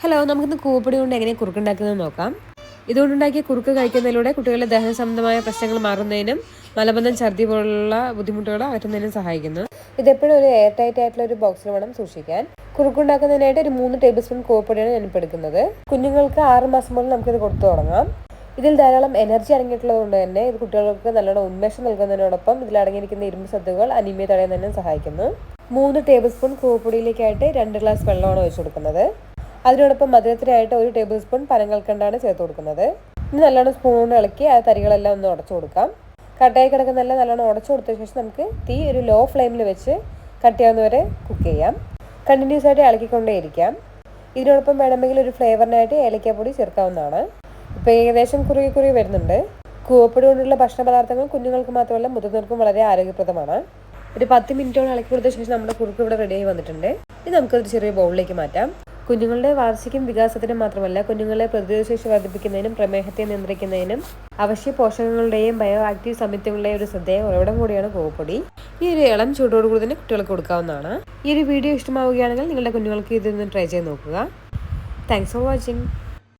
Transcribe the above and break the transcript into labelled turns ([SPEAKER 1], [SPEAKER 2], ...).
[SPEAKER 1] Hello നമുക്കിന്ന് കൂപ്പടി കൊണ്ട് എങ്ങനെ കുറുക്കുണ്ടാക്കുന്നത് നോക്കാം. ഇതുകൊണ്ടുണ്ടാക്കിയ കുറുക്ക് കഴിക്കുന്നതിലൂടെ കുട്ടികളുടെ ദഹന സംബന്ധമായ പ്രശ്നങ്ങൾ മാറുന്നതിനും മലബന്ധം ഛർദി പോലുള്ള ബുദ്ധിമുട്ടുകൾ അകറ്റുന്നതിനും സഹായിക്കുന്നു. ഇതെപ്പോഴും ഒരു എയർ ടൈറ്റ് ആയിട്ടുള്ള ഒരു ബോക്സിൽ വേണം സൂക്ഷിക്കാൻ. കുറുക്കുണ്ടാക്കുന്നതിനായിട്ട് ഒരു മൂന്ന് ടേബിൾ സ്പൂൺ ഞാൻ ഞാനിപ്പോൾ എടുക്കുന്നത്. കുഞ്ഞുങ്ങൾക്ക് ആറ് മാസം മുതൽ നമുക്കിത് കൊടുത്തു തുടങ്ങാം. ഇതിൽ ധാരാളം എനർജി അടങ്ങിയിട്ടുള്ളത് കൊണ്ട് തന്നെ ഇത് കുട്ടികൾക്ക് നല്ലോണം ഉന്മേഷം നൽകുന്നതിനോടൊപ്പം ഇതിൽ അടങ്ങിയിരിക്കുന്ന ഇരുമ്പ് സത്തുകൾ അനീമിയ തടയുന്നതിനും സഹായിക്കുന്നു. മൂന്ന് ടേബിൾ സ്പൂൺ കൂവപ്പൊടിയിലേക്കായിട്ട് രണ്ട് ഗ്ലാസ് വെള്ളമാണ് ഒഴിച്ചു കൊടുക്കുന്നത്. അതിനോടൊപ്പം മധുരത്തിനായിട്ട് ഒരു ടേബിൾ സ്പൂൺ പനങ്ങൾക്കണ്ടാണ് ചേർത്ത് കൊടുക്കുന്നത്. ഇനി നല്ലോണം സ്പൂൺ ഇളക്കി ആ തരികളെല്ലാം ഒന്ന് ഉടച്ചു കൊടുക്കാം. കട്ടയായി കിടക്കുന്നതെല്ലാം നല്ലോണം ഉടച്ചു കൊടുത്ത ശേഷം നമുക്ക് തീ ഒരു ലോ ഫ്ലെയിമിൽ വെച്ച് കട്ടിയാവുന്നവരെ കുക്ക് ചെയ്യാം. കണ്ടിന്യൂസ് ആയിട്ട് ഇളക്കിക്കൊണ്ടേയിരിക്കാം ഇതിനോടൊപ്പം വേണമെങ്കിൽ ഒരു ഫ്ലേവറിനായിട്ട് ഏലക്കാപ്പൊടി ചേർക്കാവുന്നതാണ്. ഇപ്പോൾ ഏകദേശം കുറുകി കുറുകി വരുന്നുണ്ട്. കൂവപ്പൊടി കൊണ്ടുള്ള ഭക്ഷണ പദാർത്ഥങ്ങൾ കുഞ്ഞുങ്ങൾക്ക് മാത്രമല്ല മുതിർന്നവർക്കും വളരെ ആരോഗ്യപ്രദമാണ്. ഒരു പത്ത് മിനിറ്റോളം ഇളക്കി കൊടുത്ത ശേഷം നമ്മുടെ കുറുക്ക് ഇവിടെ റെഡിയായി വന്നിട്ടുണ്ട്. ഇത് നമുക്കൊരു ചെറിയ ബൗളിലേക്ക് മാറ്റാം. കുഞ്ഞുങ്ങളുടെ വളർച്ചയ്ക്കും വികാസത്തിനും മാത്രമല്ല കുഞ്ഞുങ്ങളെ പ്രതിരോധശേഷി വർദ്ധിപ്പിക്കുന്നതിനും പ്രമേഹത്തെ നിയന്ത്രിക്കുന്നതിനും അവശ്യ പോഷകങ്ങളുടെയും ബയോ ആക്റ്റീവ് സംയുക്തങ്ങളുടെയും ഒരു ശ്രദ്ധേയ ഉറവിടം കൂടിയാണ് കോവപ്പൊടി ഈ ഒരു ഇളം ചൂടോടുകൂടി തന്നെ കുട്ടികൾക്ക് കൊടുക്കാവുന്നതാണ്. ഈ ഒരു വീഡിയോ ഇഷ്ടമാവുകയാണെങ്കിൽ നിങ്ങളുടെ കുഞ്ഞുങ്ങൾക്ക് ഇതൊന്ന് ട്രൈ ചെയ്ത് നോക്കുക. Thanks for watching